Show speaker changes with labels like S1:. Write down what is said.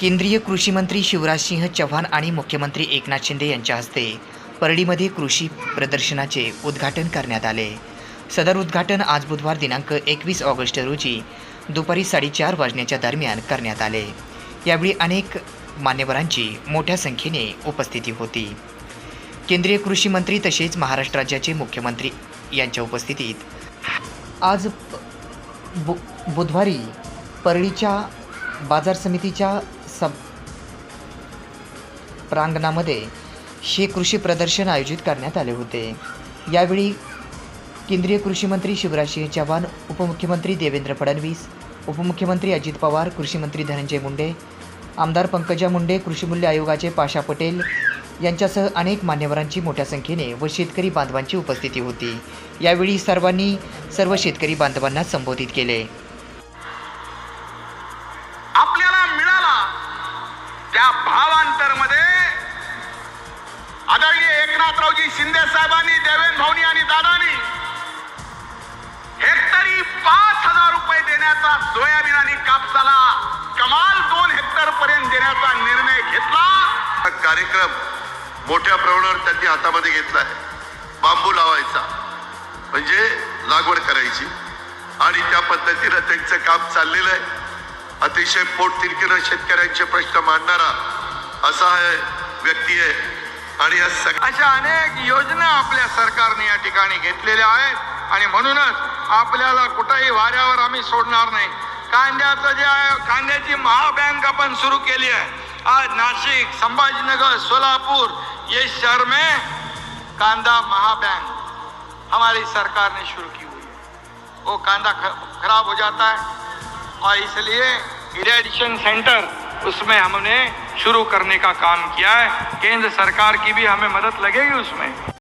S1: केंद्रीय कृषी मंत्री शिवराजसिंह चव्हाण आणि मुख्यमंत्री एकनाथ शिंदे यांच्या हस्ते परळीमध्ये कृषी प्रदर्शनाचे उद्घाटन करण्यात आले. सदर उद्घाटन आज बुधवार दिनांक एकवीस ऑगस्ट रोजी दुपारी साडेचार वाजण्याच्या दरम्यान करण्यात आले. यावेळी अनेक मान्यवरांची मोठ्या संख्येने उपस्थिती होती. केंद्रीय कृषी मंत्री तसेच महाराष्ट्र राज्याचे मुख्यमंत्री यांच्या उपस्थितीत आज बु बुधवारी परळीच्या बाजार समितीच्या सब प्रांगणामध्ये शी कृषी प्रदर्शन आयोजित करण्यात आले होते. यावेळी केंद्रीय कृषी मंत्री शिवराजसिंह चव्हाण उपमुख्यमंत्री देवेंद्र फडणवीस उपमुख्यमंत्री अजित पवार कृषी मंत्री धनंजय मुंडे आमदार पंकजा मुंडे कृषीमूल्य आयोगाचे पाशा पटेल यांच्यासह अनेक मान्यवरांची मोठ्या संख्येने व शेतकरी बांधवांची उपस्थिती होती. यावेळी सर्वांनी सर्व शेतकरी बांधवांना संबोधित केले.
S2: त्या भावांतरमध्ये आदरणीय एकनाथरावजी शिंदे साहेबांनी देवेंद्र भाऊनी आणि दादानी हेक्टरी पाच हजार रुपये देण्याचा सोयाबीन आणि कापसाला कमाल दोन हेक्टर पर्यंत देण्याचा निर्णय घेतला.
S3: हा कार्यक्रम मोठ्या प्रमाणावर त्यांनी हातामध्ये घेतलाय बांबू लावायचा म्हणजे लागवड करायची. आणि त्या पद्धतीनं त्यांचं काम चाललेलं आहे. अतिशय पोटतिरकीनं शेतकऱ्यांचे प्रश्न मांडणारा असा आहे व्यक्ती आहे. आणि या
S2: अशा अनेक योजना आपल्या सरकारने या ठिकाणी घेतलेल्या आहेत. आणि म्हणूनच आपल्याला कुठेही वाऱ्यावर आम्ही सोडणार नाही. कांद्याचं जे आहे कांद्याची महाबँक आपण सुरू केली आहे. आज नाशिक संभाजीनगर सोलापुर ये शहर में कांदा महाबैंक. हमारी सरकार ने शुरू की हुई वो कांदा ख- खराब हो जाता है. और इसलिए इरेडिशन सेंटर उसमें हमने शुरू करने का काम किया है। केंद्र सरकार की भी हमें मदद लगेगी उसमें।